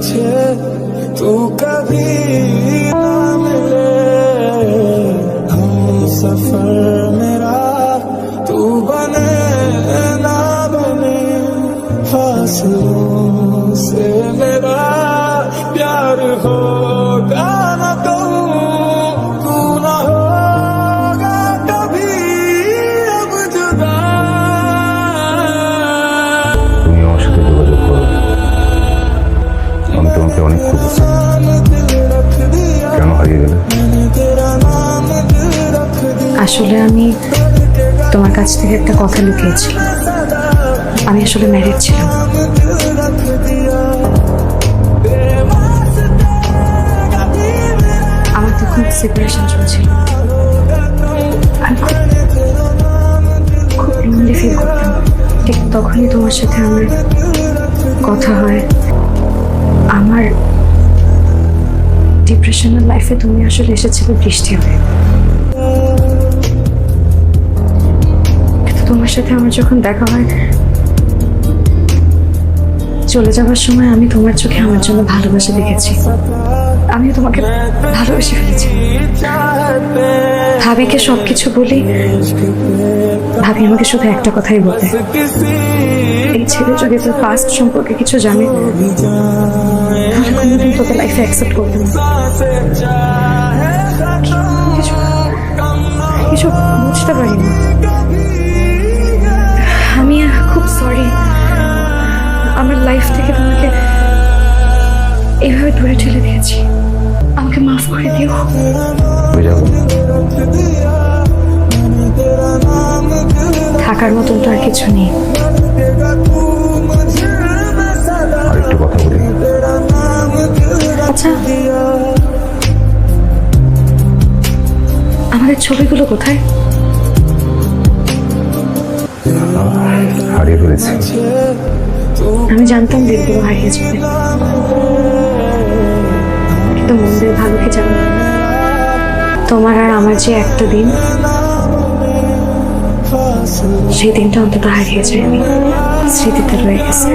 天 আসলে আমি তোমার কাছ থেকে একটা কথা লুকিয়েছি। আমি আসলে ম্যারিড ছিলাম। আমার তখন সেপারেশন চলছিল। আমি খুব লোনলি ফিল করতাম। ঠিক তখনই তোমার সাথে আমার কথা হয়। আমার ডিপ্রেশনাল লাইফে তুমি আসলে এসেছিলে বৃষ্টি হয়ে। সাথে আমার যখন দেখা হয়, চলে যাওয়ার সময় আমি তোমার চোখে আমার জন্য ভালোবাসা দেখেছি। আমি তোমাকে ভালোবেসে ফেলেছি। ভাবিকে সবকিছু বলি, ভাবি আমাকে শুধু একটা কথাই বলে এই ছেলে যদি তোর পাস্ট সম্পর্কে কিছু জানে, তাহলে কোনোদিন তোকে লাইফে অ্যাকসেপ্ট করবে না। কিছু কিছু বুঝতে পারি না আমার লাইফ থেকে তোমাকে এভাবে দূরে ঠেলে দিয়েছি আমাকে মাফ করে দিও। থাকার মতন তো আর কিছু নেই। আচ্ছা আমাদের ছবিগুলো কোথায়? হারিয়ে ফেলেছি। আমি জানতাম দিনগুলো হারিয়ে যাবে কিন্তু মন্দির ভালো কি জানো তোমার আর আমার যে একটা দিন, সেই দিনটা অন্তত হারিয়ে যায়নি। স্মৃতিতে রয়ে গেছে।